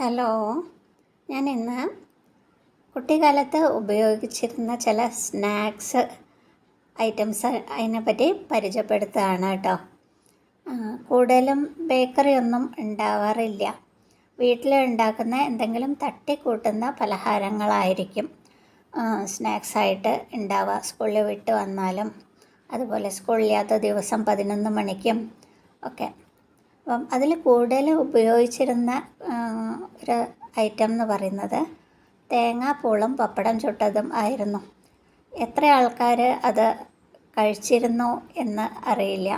Hello ഞാൻ ഇന്ന് കുട്ടിക്കാലത്ത് ഉപയോഗിച്ചിരുന്ന ചില സ്നാക്സ് ഐറ്റംസ് അതിനെപ്പറ്റി പരിചയപ്പെടുത്തുകയാണ് കേട്ടോ. കൂടുതലും ബേക്കറി ഒന്നും ഉണ്ടാവാറില്ല. വീട്ടിൽ ഉണ്ടാക്കുന്ന എന്തെങ്കിലും തട്ടിക്കൂട്ടുന്ന പലഹാരങ്ങളായിരിക്കും സ്നാക്സ് ആയിട്ട് ഉണ്ടാവുക. സ്കൂളിൽ വിട്ട് വന്നാലും അതുപോലെ സ്കൂളില്ലാത്ത ദിവസം പതിനൊന്ന് മണിക്കും ഒക്കെ. അപ്പം അതിൽ കൂടുതൽ ഉപയോഗിച്ചിരുന്ന ഒരു ഐറ്റം എന്ന് പറയുന്നത് തേങ്ങാപ്പൂളും പപ്പടം ചുട്ടതും ആയിരുന്നു. എത്ര ആൾക്കാർ അത് കഴിച്ചിരുന്നു എന്ന് അറിയില്ല.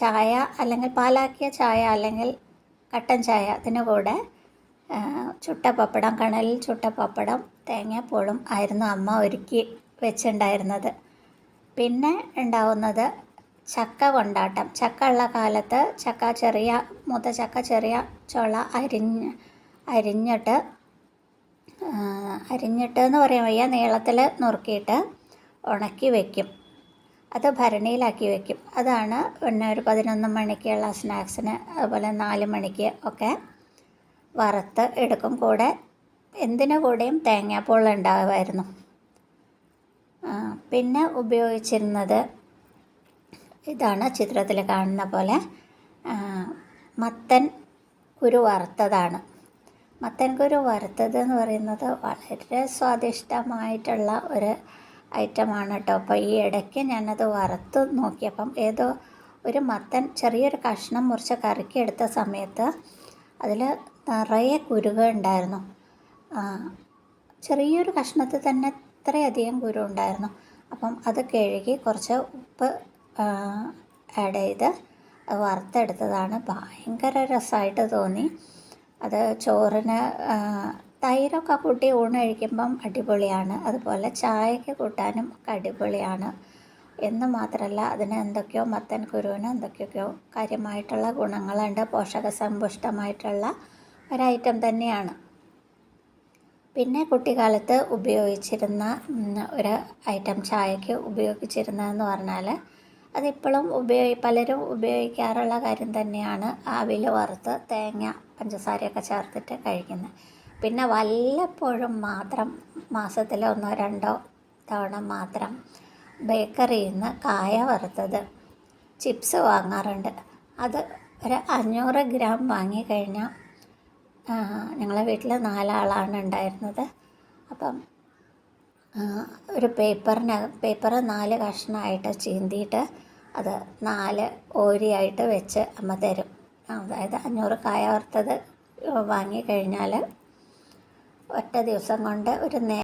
ചായ അല്ലെങ്കിൽ പാലാക്കിയ ചായ അല്ലെങ്കിൽ കട്ടൻ ചായ അതിന് കൂടെ ചുട്ട പപ്പടം കണലിൽ ചുട്ട പപ്പടം തേങ്ങാപ്പൂളും ആയിരുന്നു അമ്മ ഒരുക്കി വെച്ചിട്ടുണ്ടായിരുന്നത് പിന്നെ ഉണ്ടാവുന്നത് ചക്ക കൊണ്ടാട്ടം ചക്ക ഉള്ള കാലത്ത് ചക്ക ചെറിയ മൂത്ത ചക്ക ചെറിയ ചുള അരിഞ്ഞ് അരിഞ്ഞിട്ട് അരിഞ്ഞിട്ട് എന്ന് പറയാൻ വയ്യ. നീളത്തിൽ നുറുക്കിയിട്ട് ഉണക്കി വയ്ക്കും അത് ഭരണിയിലാക്കി വയ്ക്കും അതാണ് പിന്നെ ഒരു പതിനൊന്ന് മണിക്കുള്ള സ്നാക്സിന് അതുപോലെ നാല് മണിക്ക് ഒക്കെ വറുത്ത് എടുക്കും. കൂടെ എന്തിനു കൂടെയും തേങ്ങാപ്പൂൾ ഉണ്ടാകുമായിരുന്നു പിന്നെ ഉപയോഗിച്ചിരുന്നത് ഇതാണ് ചിത്രത്തിൽ കാണുന്ന പോലെ മത്തൻ കുരു വറുത്തതാണ്. മത്തൻ കുരു വറുത്തത് എന്ന് പറയുന്നത് വളരെ സ്വാദിഷ്ടമായിട്ടുള്ള ഒരു ഐറ്റമാണ് കേട്ടോ. അപ്പോൾ ഈ ഇടയ്ക്ക് ഞാനത് വറുത്ത് നോക്കിയപ്പം ഏതോ ഒരു മത്തൻ ചെറിയൊരു കഷ്ണം മുറിച്ച് കറിക്ക് എടുത്ത സമയത്ത് അതിൽ നിറയെ കുരുക ഉണ്ടായിരുന്നു. ചെറിയൊരു കഷ്ണത്തിൽ തന്നെ ഇത്രയധികം കുരു ഉണ്ടായിരുന്നു. അപ്പം അത് കഴുകി കുറച്ച് ഉപ്പ് ആഡ് ചെയ്ത് വറുത്തെടുത്തതാണ്. ഭയങ്കര രസമായിട്ട് തോന്നി. അത് ചോറിന് തൈരൊക്കെ കൂട്ടി ഊണ് കഴിക്കുമ്പം അടിപൊളിയാണ്. അതുപോലെ ചായക്ക് കൂട്ടാനും ഒക്കെ അടിപൊളിയാണ്. എന്ന് മാത്രമല്ല അതിന് എന്തൊക്കെയോ മത്തൻ കുരുവിന് എന്തൊക്കെയൊക്കെയോ കാര്യമായിട്ടുള്ള ഗുണങ്ങളുണ്ട്. പോഷക സമ്പുഷ്ടമായിട്ടുള്ള ഒരു ഐറ്റം തന്നെയാണ്. പിന്നെ കുട്ടിക്കാലത്ത് ഉപയോഗിച്ചിരുന്ന ഒരു ഐറ്റം ചായക്ക് ഉപയോഗിച്ചിരുന്നതെന്ന് പറഞ്ഞാൽ അതിപ്പോഴും ഉപയോഗി പലരും ഉപയോഗിക്കാറുള്ള കാര്യം തന്നെയാണ് ആവിൽ വറുത്ത് തേങ്ങ പഞ്ചസാരയൊക്കെ ചേർത്തിട്ട് കഴിക്കുന്നത്. പിന്നെ വല്ലപ്പോഴും മാത്രം മാസത്തിൽ ഒന്നോ രണ്ടോ തവണ മാത്രം ബേക്കറിയിൽ നിന്ന് കായ വറുത്തത് ചിപ്സ് വാങ്ങാറുണ്ട്. അത് ഒരു അഞ്ഞൂറ് ഗ്രാം വാങ്ങിക്കഴിഞ്ഞാൽ ഞങ്ങളെ വീട്ടിൽ നാലാളാണ് ഉണ്ടായിരുന്നത്. അപ്പം ഒരു പേപ്പറിന് പേപ്പർ നാല് കഷ്ണമായിട്ട് ചീന്തിയിട്ട് അത് നാല് ഓരിയായിട്ട് വെച്ച് അമ്മ തരും. അതായത് അഞ്ഞൂറ് കായ വറുത്തത് വാങ്ങിക്കഴിഞ്ഞാൽ ഒറ്റ ദിവസം കൊണ്ട് ഒരു നേ